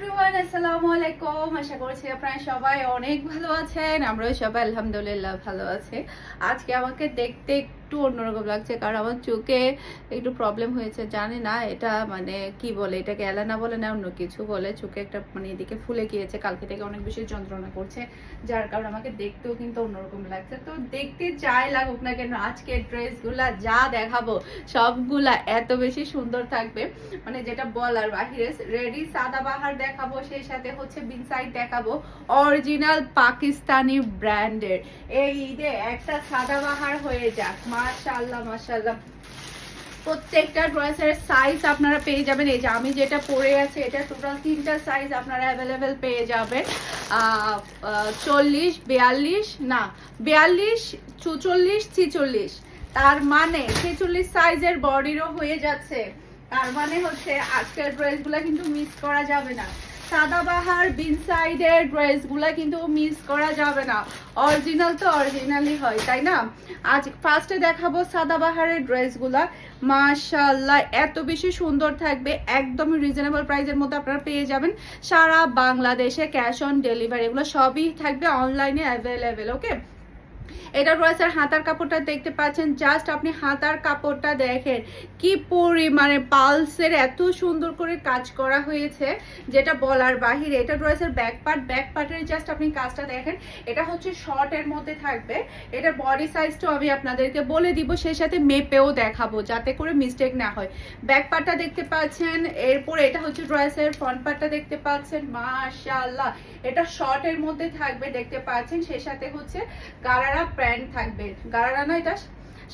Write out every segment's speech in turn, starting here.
Everyone আসসালামু আলাইকুম। আশা করছি আপনারা সবাই অনেক ভালো আছেন। আমরাও সবাই আলহামদুলিল্লাহ ভালো আছে। আজকে আমাকে দেখতে একটু অন্যরকম লাগছে, কারণ আমার চোখে একটু প্রবলেম হয়েছে, জানি না, এটা মানে কি বলে, এটাকে এলানা বলে না, অন্য কিছু বলে, চোখে একটা মানে এদিকে ফুলে গিয়েছে, কালকে থেকে অনেক বেশি যন্ত্রণা করছে, যার কারণে আমাকে দেখতেও কিন্তু অন্যরকম লাগছে। তো দেখতে যাই লাগুক না কেন আজকে ড্রেসগুলা যা দেখাবো, সবগুলা এত বেশি সুন্দর থাকবে। মানে যেটা বলার বাহিরে, রেডি সাদা বাহার দেখাবো, সেই সাথে হচ্ছে বিনসাইড দেখাবো, অরিজিনাল পাকিস্তানি ব্র্যান্ডের। এই ঈদে একটা সাদা বাহার হয়ে যাক মাশাআল্লাহ মাশাআল্লাহ। প্রত্যেকটা ড্রেসের সাইজ আপনারা পেয়ে যাবেন। এই যে আমি যেটা পরে আছি, এটা টোটাল তিনটা সাইজ আপনারা অ্যাভেলেবেল পেয়ে যাবেন। চল্লিশ, বিয়াল্লিশ, না, বিয়াল্লিশ, চুচল্লিশ, ছিচল্লিশ। তার মানে ছেচল্লিশ সাইজের বডিরও হয়ে যাচ্ছে। তার মানে হচ্ছে আজকের ড্রেসগুলো কিন্তু মিস করা যাবে না। সাদাবাহার বিনসাইডের ড্রেসগুলো কিন্তু মিস করা যাবে না। অরিজিনাল তো অরিজিনালই হয়, তাই না? আজ ফার্স্টে দেখাবো সাদাবাহারের ড্রেসগুলা। মাশাল্লাহ এত বেশি সুন্দর থাকবে, একদমই রিজনেবল প্রাইসের মধ্যে আপনারা পেয়ে যাবেন। সারা বাংলাদেশে ক্যাশ অন ডেলিভারি এগুলো সবই থাকবে অনলাইনে অ্যাভেলেবেল ওকে এটা রয়েছে হাতার কাপড়টা দেখতে পাচ্ছেন। জাস্ট আপনি হাতার কাপড়টা দেখেন। কি পরিমাণে পালসের এত সুন্দর করে কাজ করা হয়েছে, যেটা বলার বাহিরে। এটা রয়েছে ব্যাক পার্ট ব্যাক পার্টের জাস্ট আপনি কাজটা দেখেন। এটা হচ্ছে শর্টের মধ্যে থাকবে। এটার বডি সাইজটাও আমি আপনাদেরকে বলে দিব, সেই সাথে মেপেও দেখাবো, যাতে করে মিস্টেক না হয়। ব্যাক পার্টটা দেখতে পাচ্ছেন, এরপর এটা হচ্ছে ড্রেসের ফ্রন্ট পার্টটা দেখতে পাচ্ছেন। মাশাআল্লাহ! এটা শর্টের মধ্যে থাকবে, দেখতে পাচ্ছেন। সেই সাথে হচ্ছে গারারা প্যান্ট থাকবে। গারারা না এটা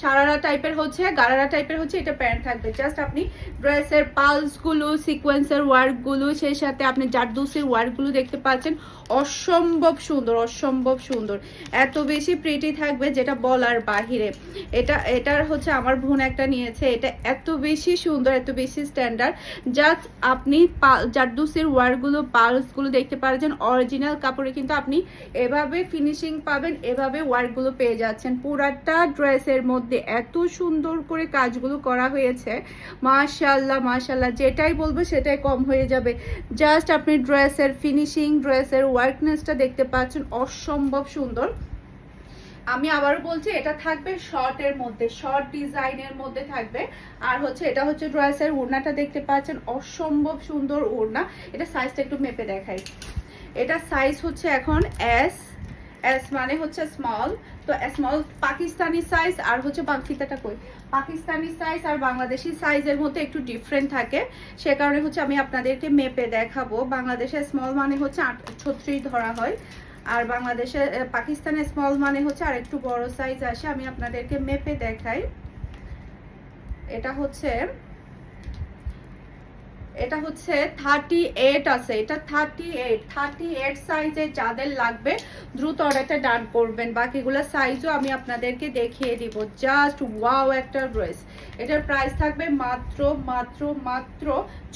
সারারা টাইপের হচ্ছে গারারা টাইপের হচ্ছে, এটা প্যান্ট থাকবে। জাস্ট আপনি ড্রেসের পালসগুলো সিকোয়েন্সের ওয়ার্কগুলো সেই সাথে আপনি জারদুসের ওয়ার্কগুলো দেখতে পাচ্ছেন। অসম্ভব সুন্দর অসম্ভব সুন্দর। এত বেশি প্রিটি থাকবে যেটা বলার বাহিরে। এটা, এটার হচ্ছে আমার বোন একটা নিয়েছে, এটা এত বেশি সুন্দর, এত বেশি স্ট্যান্ডার্ড জাস্ট আপনি জারদুসের ওয়ার্কগুলো পালসগুলো দেখতে পাচ্ছেন। অরিজিনাল কাপড়ে কিন্তু আপনি এভাবে ফিনিশিং পাবেন, এভাবে ওয়ার্কগুলো পেয়ে যাচ্ছেন। পুরাটা ড্রেসের মধ্যে এত সুন্দর করে কাজগুলো করা হয়েছে। মাশাল্লাহ মাশাল্লাহ যেটাই বলব সেটাই কম হয়ে যাবে। জাস্ট আপনি ড্রেসের ফিনিশিং ড্রেসের ওয়ার্কনেসটা দেখতে পাচ্ছেন, অসম্ভব সুন্দর। আমি আবারও বলছি, এটা থাকবে শর্টের মধ্যে শর্ট ডিজাইনের মধ্যে থাকবে। আর হচ্ছে, এটা হচ্ছে ড্রেসের ওড়নাটা দেখতে পাচ্ছেন, অসম্ভব সুন্দর ওড়না। এটা সাইজটা একটু মেপে দেখাই। এটা সাইজ হচ্ছে এখন এস এস মানে হচ্ছে স্মল তো স্মল পাকিস্তানি সাইজ আর হচ্ছে ফিতাটা কই? পাকিস্তানি সাইজ আর বাংলাদেশি সাইজের মধ্যে একটু ডিফারেন্ট থাকে। সে কারণে হচ্ছে আমি আপনাদেরকে মেপে দেখাবো। বাংলাদেশে স্মল মানে হচ্ছে আট, ছত্রিশ ধরা হয়। আর বাংলাদেশে পাকিস্তানে স্মল মানে হচ্ছে আর একটু বড় সাইজ আসে। আমি আপনাদেরকে মেপে দেখাই। এটা হচ্ছে এটা হচ্ছে থার্টি এইট আছে, এটা থার্টি এইট থার্টি এইট সাইজে যাদের লাগবে, দ্রুত অর্ডারটা ডান করবেন। বাকিগুলো সাইজও আমি আপনাদেরকে দেখিয়ে দিব। জাস্ট ওয়াও একটা ড্রেস এটার প্রাইস থাকবে মাত্র মাত্র মাত্র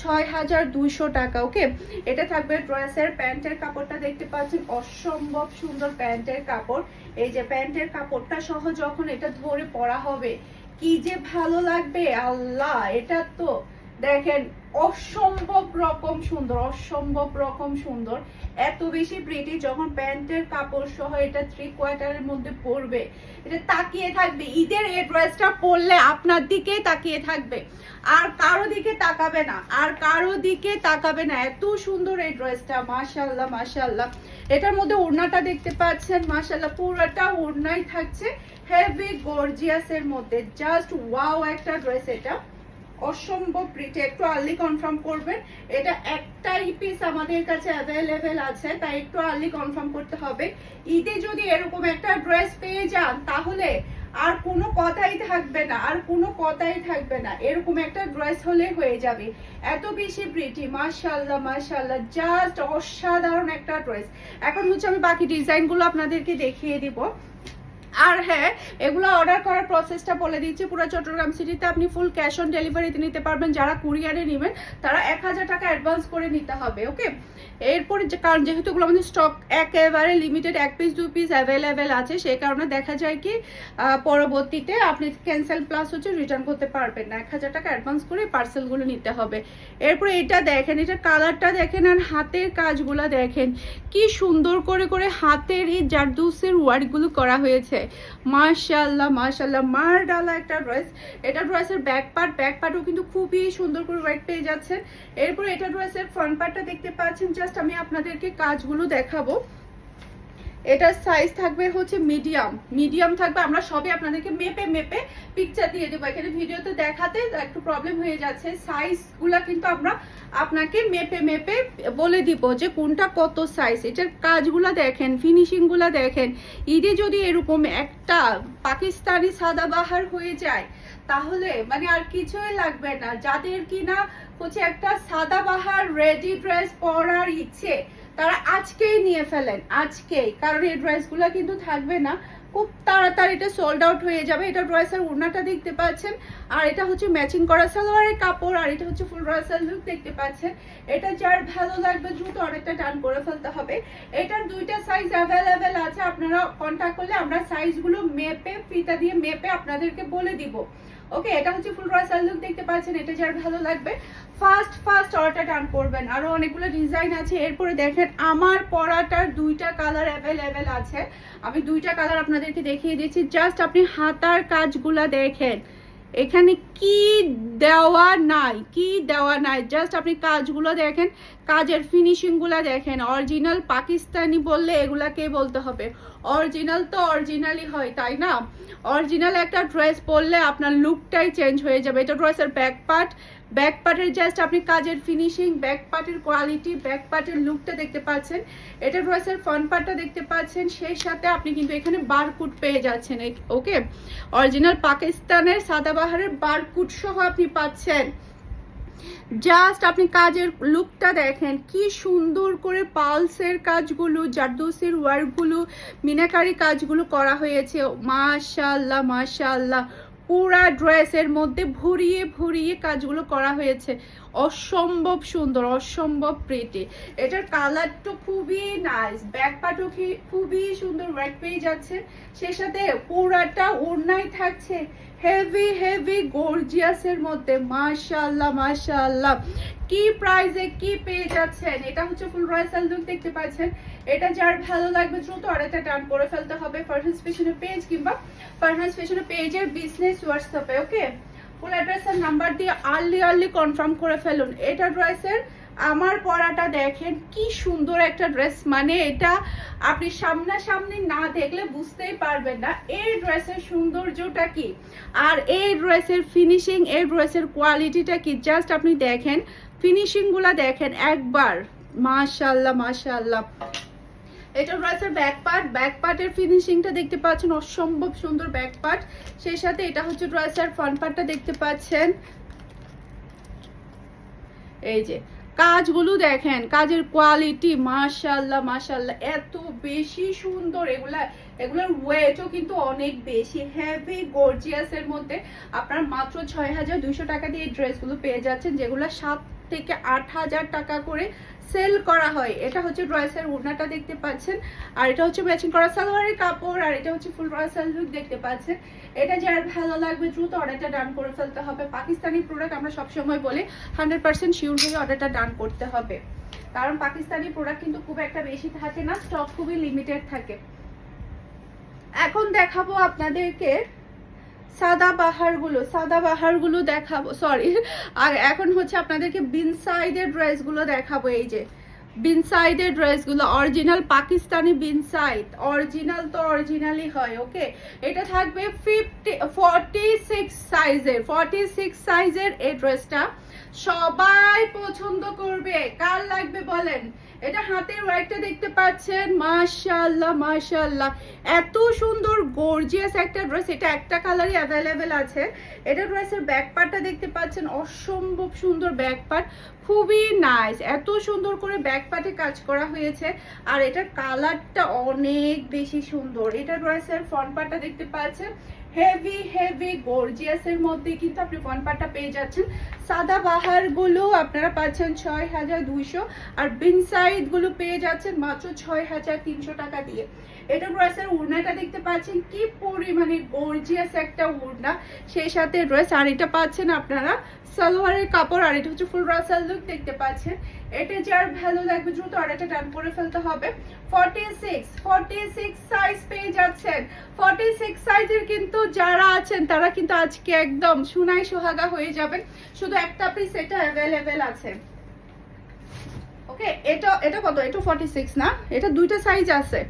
ছয় হাজার দুইশো টাকা ওকে এটা থাকবে ড্রেসের প্যান্টের কাপড়টা দেখতে পাচ্ছেন, অসম্ভব সুন্দর প্যান্টের কাপড়। এই যে প্যান্টের কাপড়টা সহ যখন এটা ধরে পরা হবে, কি যে ভালো লাগবে, আল্লাহ! এটা তো দেখেন, অসম্ভব রকম সুন্দর, অসম্ভব রকম সুন্দর। এত বেশি প্রিটি যখন প্যান্টের কাপড় সহ এটা থ্রি কোয়ার্টারের মধ্যে পরবে, এটা তাকিয়ে থাকবে। ঈদের এই ড্রেসটা পরলে আপনার দিকে তাকিয়ে থাকবে। আর কারও দিকে তাকাবে না, আর কারও দিকে তাকাবে না। এত সুন্দর এই ড্রেসটা মাশাল্লাহ মাশাল্লাহ এটার মধ্যে ওড়নাটা দেখতে পাচ্ছেন মাশাল্লাহ পুরোটা ওড়নাই থাকছে। হেভি গর্জিয়াসের মধ্যে জাস্ট ওয়াও একটা ড্রেস এটা। অসম্ভব প্রিটি একটু আর্লি কনফার্ম করবেন। এটা একটাই পিস আমাদের কাছে অ্যাভেলেবেল আছে, তাই একটু আর্লি কনফার্ম করতে হবে। ঈদে যদি এরকম একটা ড্রেস পেয়ে যান, তাহলে আর কোনো কথাই থাকবে না, আর কোনো কথাই থাকবে না। এরকম একটা ড্রেস হলে হয়ে যাবে। এত বেশি প্রিটি মাশাল্লাহ মাশাল্লাহ জাস্ট অসাধারণ একটা ড্রেস এখন হচ্ছে আমি বাকি ডিজাইনগুলো আপনাদেরকে দেখিয়ে দিব। আর হ্যাঁ এগুলো অর্ডার করার প্রসেসটা বলে দিচ্ছি পুরো চট্টগ্রাম সিটিতে আপনি ফুল ক্যাশ অন ডেলিভারিতে নিতে পারবেন। যারা কুরিয়ারে নেবেন, তারা এক হাজার টাকা অ্যাডভান্স করে নিতে হবে ওকে এরপরে কারণ যেহেতু এগুলো আমাদের স্টক একেবারে লিমিটেড এক পিস দু পিস অ্যাভেলেবেল আছে, সেই কারণে দেখা যায় কি পরবর্তীতে আপনি ক্যান্সেল প্লাস হচ্ছে রিটার্ন করতে পারবেন না। এক হাজার টাকা অ্যাডভান্স করে পার্সেলগুলো নিতে হবে। এরপরে এটা দেখেন, এটা কালারটা দেখেন আর হাতের কাজগুলো দেখেন। কি সুন্দর করে করে হাতের এই জারদুসের ওয়ার্কগুলো করা হয়েছে। মাশাল্লাহ মার্শাল্লাহ মার ডালা একটা ড্রেস। এটা ড্রেসের ব্যাক পার্ট ব্যাক পার্টও কিন্তু খুবই সুন্দর করে হোয়াইট পেয়ে যাচ্ছে। এরপর এটা ড্রেসের ফ্রন্ট পার্টটা দেখতে পাচ্ছেন। জাস্ট আমি আপনাদেরকে কাজগুলো দেখাবো। এটার সাইজ থাকবে হচ্ছে মিডিয়াম মিডিয়াম থাকবে, আমরা সবই আপনাদেরকে মেপে মেপে পিকচার দিয়ে দেবো। এখানে ভিডিওতে দেখাতে একটু প্রবলেম হয়ে যাচ্ছে। সাইজগুলা কিন্তু আমরা আপনাকে মেপে মেপে বলে দিব যে কোনটা কত সাইজ এটার কাজগুলা দেখেন ফিনিশিংগুলা দেখেন। ঈদে যদি এরকম একটা পাকিস্তানি সাদাবাহার হয়ে যায়, তাহলে মানে আর কিছুই লাগবে না। যাদের কিনা হচ্ছে একটা সাদাবাহার রেডি ড্রেস পরার ইচ্ছে তারা আজকেই নিয়ে ফেলেন, আজকেই। কারণ এই ড্রেসগুলো কিন্তু থাকবে না। খুব তাড়াতাড়ি এটা সোল্ড আউট হয়ে যাবে। এটা ড্রেসের ওড়নাটা দেখতে পাচ্ছেন। আর এটা হচ্ছে ম্যাচিং করা সালোয়ারের কাপড়, আর এটা হচ্ছে ফুল ড্রেসের লুক দেখতে পাচ্ছেন। এটা যার ভালো লাগবে, দ্রুত অনেকটা টান করে ফেলতে হবে। এটার দুইটা সাইজ অ্যাভেলেবেল আছে। আপনারা কন্ট্যাক্ট করলে আমরা সাইজগুলো মেপে ফিতা দিয়ে মেপে আপনাদেরকে বলে দিব। ওকে এটা হচ্ছে ফুল রয়্যাল লুক দেখতে পাচ্ছেন, এটা যার ভালো লাগবে। ফার্স্ট ফার্স্ট অর্ডার টান করবেন। আরও অনেকগুলো ডিজাইন আছে। এরপরে দেখেন, আমার পরাটার দুইটা কালার অ্যাভেলেবেল আছে। আমি দুইটা কালার আপনাদেরকে দেখিয়ে দিচ্ছি। জাস্ট আপনি হাতার কাজগুলা দেখেন। এখানে কি দেওয়া নাই, কি দেওয়া নাই? জাস্ট আপনি কাজগুলো দেখেন, কাজের ফিনিশিংগুলো দেখেন। অরিজিনাল পাকিস্তানি বললে এগুলাকে বলতে হবে। অরিজিনাল তো অরিজিনালই হয়, তাই না? অরিজিনাল একটা ড্রেস পরলে আপনার লুকটাই চেঞ্জ হয়ে যাবে। এটা ড্রেসের ব্যাক পার্ট ব্যাক পার্টের জাস্ট আপনি কাজের ফিনিশিং ব্যাক পার্টের কোয়ালিটি ব্যাক পার্টের লুকটা দেখতে পাচ্ছেন। এটা ড্রেসের ফ্রন্ট পার্টটা দেখতে পাচ্ছেন। সেই সাথে আপনি কিন্তু এখানে বারকুট পেয়ে যাচ্ছেন ওকে অরিজিনাল পাকিস্তানের সাদাবাহারের বারকুট সহ আপনি পাচ্ছেন। জাস্ট আপনি কাজের লুকটা দেখেন, কি সুন্দর করে পালসের কাজগুলো জারদোসের ওয়ার্কগুলো মিনাকারি কাজগুলো করা হয়েছে। মাশাল্লাহ মাশাল্লাহ পুরা ড্রেসের মধ্যে ভরিয়ে ভরিয়ে কাজগুলো করা হয়েছে। অসম্ভব সুন্দর, অসম্ভব প্রিটি এটার কালারটা খুবই নাইস ব্যাক পার্টও খুবই সুন্দর ওয়ার্ক পেয়ে যাচ্ছে। সেই সাথে পুরাটা ওড়নাই থাকছে। হেভি হেভি গর্জিয়াসের মধ্যে। মাশাআল্লাহ মাশাআল্লাহ। কি প্রাইসে কি পেয়ে যাচ্ছেন? এটা হচ্ছে ফুল রয়্যাল লুক দেখতে পাচ্ছেন। এটা যার ভালো লাগবে দ্রুত অর্ডারটা টান করে ফেলতে হবে ফারহান্স ফ্যাশনের পেজ কিংবা ফারহান্স ফ্যাশনের পেজের বিজনেস হোয়াটসঅ্যাপে ওকে ফুল অ্যাড্রেস আর নাম্বার দিয়ে আর্লি আর্লি কনফার্ম করে ফেলুন। এটা ড্রেসের আমার পরাটা দেখেন কি সুন্দর একটা ড্রেস মানে এটা আপনি সামনাসামনি না দেখলে বুঝতেই পারবেন না। এই ড্রেসের সৌন্দর্যটা কি? আর এই ড্রেসের ফিনিশিং এই ড্রেসের কোয়ালিটিটা কি? জাস্ট আপনি দেখেন ফিনিশিংগুলা দেখেন একবার। মাশাল্লাহ মাশাল্লাহ এটা ড্রেসের ব্যাক পার্ট ব্যাক পার্টের ফিনিশিংটা দেখতে পাচ্ছেন, অসম্ভব সুন্দর ব্যাক পার্ট সেই সাথে এটা হচ্ছে ড্রেসের ফ্রন্ট পার্টটা দেখতে পাচ্ছেন। এই যে, কাজগুলো দেখেন, কাজের কোয়ালিটি মাশাল্লাহ মাশাল্লাহ এত বেশি সুন্দর। এগুলা, এগুলোর ওয়েটও কিন্তু অনেক বেশি হেভি গর্জিয়াসের মধ্যে। আপনার মাত্র ছয় হাজার দুইশো টাকা দিয়ে ড্রেসগুলো পেয়ে যাচ্ছেন, যেগুলো সাত থেকে আট হাজার টাকা করে সেল করা হয়। এটা হচ্ছে ড্রেসের ওড়নাটা দেখতে পাচ্ছেন। আর এটা হচ্ছে ম্যাচিং করা সালোয়ারের কাপড়, আর এটা হচ্ছে ফুল ড্রেসের লুক দেখতে পাচ্ছেন। এটা যার ভালো লাগবে, দ্রুত অর্ডারটা ডান করে ফেলতে হবে। পাকিস্তানি প্রোডাক্ট আমরা সবসময় বলি হান্ড্রেড পার্সেন্ট শিওর হয়ে অর্ডারটা ডান করতে হবে। কারণ পাকিস্তানি প্রোডাক্ট কিন্তু খুব একটা বেশি থাকে না স্টক খুবই লিমিটেড থাকে। এখন দেখাবো আপনাদেরকে সাদা বাহারগুলো সাদা বাহারগুলো দেখাবো সরি আর এখন হচ্ছে আপনাদেরকে বিন সাইডের ড্রেসগুলো দেখাবো, এই যে। বিন সাইডের ড্রেসগুলো, অরিজিনাল পাকিস্তানি বিন সাইড অরিজিনাল তো অরিজিনালই হয় ওকে এটা থাকবে ফিফটি ফর্টি সিক্স সাইজের ফর্টি সিক্স সাইজের এই ড্রেসটা। সবাই পছন্দ করবে। কার লাগবে বলেন? এটা হাতের ওয়ার্কটা দেখতে পাচ্ছেন। মাশাআল্লাহ মাশাআল্লাহ। এত সুন্দর গর্জিয়াস একটা ড্রেস এটা একটা কালারই অ্যাভেলেবেল আছে। এটা ড্রেসের ব্যাক পার্টটা দেখতে পাচ্ছেন। অসম্ভব সুন্দর ব্যাক পার্ট খুবই নাইস এত সুন্দর করে ব্যাক পার্টে কাজ করা হয়েছে। আর এটার কালারটা অনেক বেশি সুন্দর। এটা ড্রেসের ফ্রন্ট পার্টটা দেখতে পাচ্ছেন। হেভি হেভি গর্জিয়াসের মধ্যে কিন্তু আপনি ফ্রন্ট পার্টটা পেয়ে যাচ্ছেন। সাদা বাহারগুলো আপনারা পাচ্ছেন ছয় হাজার দুইশো আর বিন সাইডগুলো পেয়ে যাচ্ছেন মাত্র ছয় হাজার তিনশো টাকা দিয়ে। এটা ড্রেসের উড়নাটা দেখতে পাচ্ছেন, কি পরিমাণে গর্জিয়াস একটা উড়না। সেই সাথে ড্রেস আর এটা পাচ্ছেন আপনারা সালোয়ারের কাপড়, আর এটা হচ্ছে ফুল রাসাল লুক দেখতে পাচ্ছেন। এটা যার ভালো লাগবে দ্রুত এটা ডান করে ফেলতে হবে। Forty six forty six size পেয়ে যাচ্ছেন। ফর্টি সিক্স সাইজের কিন্তু যারা আছেন, তারা কিন্তু আজকে একদম সুনাই সোহাগা হয়ে যাবেন। শুধু একটা পিস এটা অ্যাভেলেবেল আছে। ওকে এটা এটা কত? এটা ফর্টি সিক্স না? এটা দুইটা সাইজ আছে।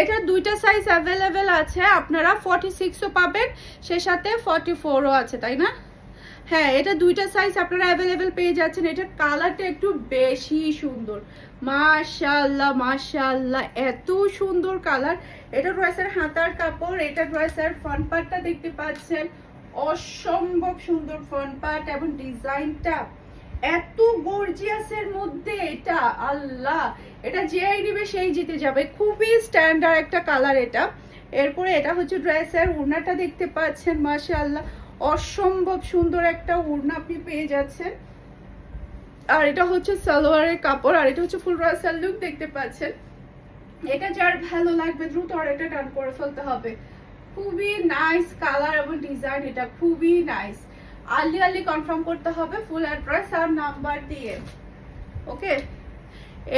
এটা দুইটা সাইজ অ্যাভেলেবেল আছে, আপনারা ফর্টি সিক্সও পাবেন সে সাথে ফর্টি ফোরও আছে, তাই না? হ্যাঁ এটা দুইটা সাইজ আপনারা অ্যাভেলেবেল পেয়ে যাচ্ছেন, এটার কালারটা একটু বেশি সুন্দর। মাশাআল্লাহ মাশাআল্লাহ, এত সুন্দর কালার এটা ড্রেসের হাতার কাপড়, এটা ড্রেসের ফ্রন্ট পার্টটা দেখতে পাচ্ছেন। অসম্ভব সুন্দর ফ্রন্ট পার্ট এবং ডিজাইনটা এত গর্জিয়াসের মধ্যে এটা, আল্লাহ! এটা যেই নিবে সেই জিতে যাবে। খুবই স্ট্যান্ডার্ড একটা কালার এটা। এরপরে এটা হচ্ছে ড্রেসের ওড়নাটা দেখতে পাচ্ছেন, মাশাআল্লাহ! অসম্ভব সুন্দর একটা ওড়না আপনি পেয়ে যাচ্ছেন। আর এটা হচ্ছে সালোয়ারের কাপড়, আর এটা হচ্ছে ফুল রাসাল লুক দেখতে পাচ্ছেন। এটা যার ভালো লাগবে, দ্রুত এটা ডান করে ফেলতে হবে। খুবই নাইস কালার এবং ডিজাইন এটা, খুবই নাইস আর্লি আর্লি কনফার্ম করতে হবে, ফুল অ্যাড্রেস আর নাম্বার দিয়ে। ওকে?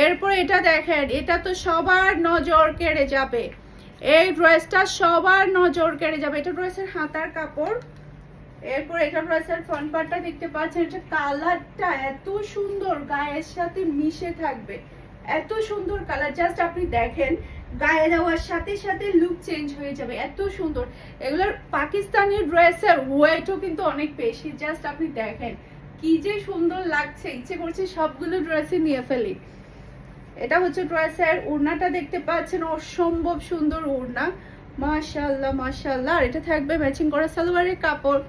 এরপর এটা দেখেন, এটা তো সবার নজর কেড়ে যাবে। এই ড্রেসটা সবার নজর কেড়ে যাবে। এটা ড্রেসের হাতার কাপড়। এরপর এটা ড্রেসের ফ্রন্ট পার্টটা দেখতে পাচ্ছেন, এটা কালারটা এত সুন্দর, গায়ের সাথে মিশে থাকবে। এত সুন্দর কালার জাস্ট আপনি দেখেন গায়ে দেওয়ার সাথে সাথে লুক চেঞ্জ হয়ে যাবে। এত সুন্দর। এগুলোর পাকিস্তানি ড্রেসের ওয়েটও কিন্তু অনেক বেশি। জাস্ট আপনি দেখেন, কি যে সুন্দর লাগছে। ইচ্ছে করছে সবগুলো ড্রেসে নিয়ে ফেলি। এটা হচ্ছে ড্রেসের ওড়নাটা দেখতে পাচ্ছেন, অসম্ভব সুন্দর ওড়না। মাশাআল্লাহ মাশাআল্লাহ। আর এটা থাকবে ম্যাচিং করা সালোয়ারের কাপড়।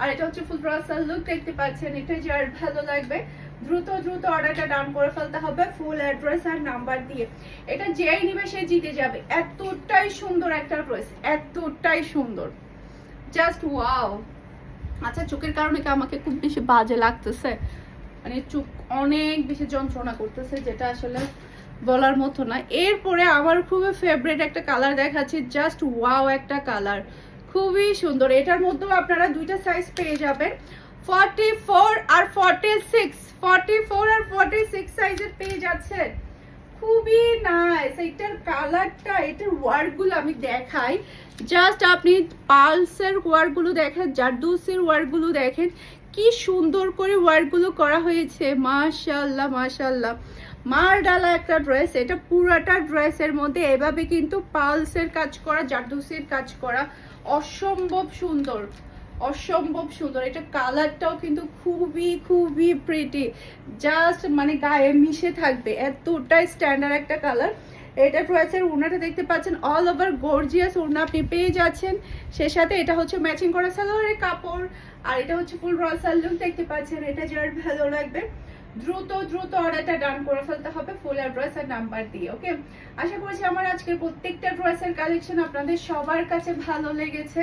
আর এটা হচ্ছে ফুল ব্রাসাল লুক দেখতে পাচ্ছেন। এটা যার ভালো লাগবে। দ্রুত দ্রুত অর্ডারটা ডাউন করে ফেলতে হবে ফুল অ্যাড্রেস আর নাম্বার দিয়ে। এটা যেই নিবে সে জিতে যাবে। এতটাই সুন্দর একটা ড্রেস এতটাই সুন্দর। জাস্ট ওয়াও আচ্ছা চোখের কারণে কি আমাকে খুব বেশি বাজে লাগতেছে? মানে চোখ অনেক বেশি যন্ত্রণা করতেছে, যেটা আসলে বলার মতো না। এরপরে আমার খুবই ফেভারিট একটা কালার দেখাচ্ছি জাস্ট ওয়াও একটা কালার খুবই সুন্দর। এটার মধ্যেও আপনারা দুইটা সাইজ পেয়ে যাবেন। ফর্টি ফোর আর ফর্টি সিক্স ফর্টি ফোর আর ফর্টি সিক্স সাইজের পেয়ে যাচ্ছেন খুবই নাইস এটার কালারটা এটার ওয়ার্কগুলো আমি দেখাই। জাস্ট আপনি পালসের ওয়ার্কগুলো দেখেন জারদুসের ওয়ার্কগুলো দেখেন, কি সুন্দর করে ওয়ার্কগুলো করা হয়েছে। মাশাল্লাহ মাশাল্লাহ মার ডালা একটা ড্রেস এটা পুরাটা ড্রেসের মধ্যে এভাবে কিন্তু পালসের কাজ করা জারদুসের কাজ করা অসম্ভব সুন্দর। অসম্ভব সুন্দর। এটা কালারটাও কিন্তু খুবই খুবই প্রিটি জাস্ট মানে গায়ে মিশে থাকবে। এতটাই স্ট্যান্ডার্ড একটা কালার এটা ড্রেসের ওড়নাটা দেখতে পাচ্ছেন। অল ওভার গর্জিয়াস ওড়না আপনি পেয়ে যাচ্ছেন। সে সাথে এটা হচ্ছে ম্যাচিং করা সালোয়ারের কাপড়। আর এটা হচ্ছে ফুল রসাল লুক দেখতে পাচ্ছেন। এটা যার ভালো লাগবে। দ্রুত দ্রুত অর্ডারটা ডান করে ফেলতে হবে ফুল অ্যাড্রেস আর নাম্বার দিয়ে ওকে আশা করছি আমার আজকের প্রত্যেকটা ড্রেসের কালেকশন আপনাদের সবার কাছে ভালো লেগেছে।